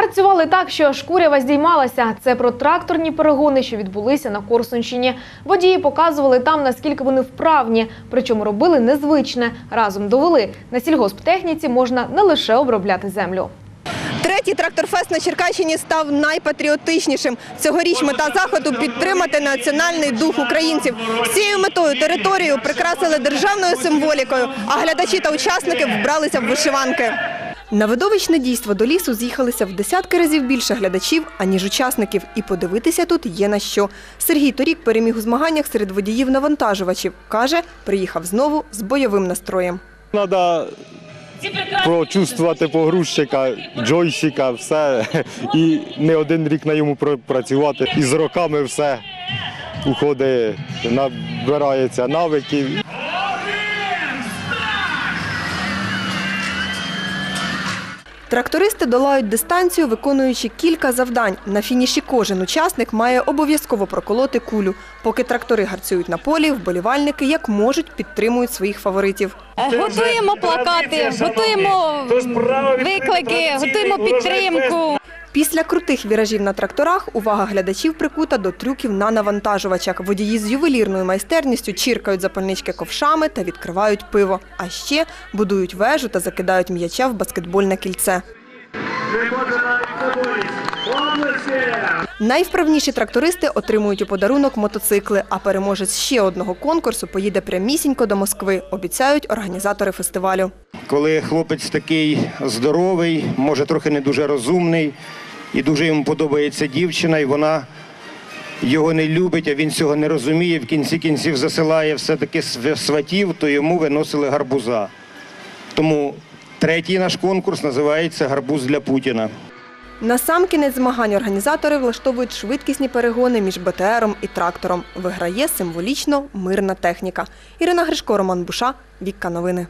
Гарцювали так, що аж курява здіймалася. Це про тракторні перегони, що відбулися на Корсунщині. Водії показували там, наскільки вони вправні, причому робили незвичне. Разом довели на сільгосптехніці можна не лише обробляти землю. Третій тракторфест на Черкащині став найпатріотичнішим. Цьогоріч мета заходу підтримати національний дух українців. З цією метою територію прикрасили державною символікою, а глядачі та учасники вбралися в вишиванки. На видовищне дійство до лісу з'їхалися в десятки разів більше глядачів, аніж учасників. І подивитися тут є на що. Сергій торік переміг у змаганнях серед водіїв-навантажувачів. Каже, приїхав знову з бойовим настроєм. Треба прочувствувати погрузчика, джойстика, все. І не один рік на йому пропрацювати. І з роками все уходить, набирається навиків. Трактористи долають дистанцію, виконуючи кілька завдань. На фініші кожен учасник має обов'язково проколоти кулю. Поки трактори гарцюють на полі, вболівальники як можуть підтримують своїх фаворитів. Готуємо плакати, готуємо виклики, готуємо підтримку. Після крутих віражів на тракторах увага глядачів прикута до трюків на навантажувачах. Водії з ювелірною майстерністю чіркають запальнички ковшами та відкривають пиво. А ще будують вежу та закидають м'яча в баскетбольне кільце. Найвправніші трактористи отримують у подарунок мотоцикли, а переможець ще одного конкурсу поїде прямісінько до Москви, обіцяють організатори фестивалю. коли хлопець такий здоровий, може трохи не дуже розумний, і дуже йому подобається дівчина, і вона його не любить, а він цього не розуміє. В кінці кінців засилає все-таки сватів, то йому виносили гарбуза. Тому третій наш конкурс називається Гарбуз для Путіна. На сам кінець змагань організатори влаштовують швидкісні перегони між БТРом і трактором. Виграє символічно мирна техніка. Ірина Гришко, Роман Буша, Вікка Новини.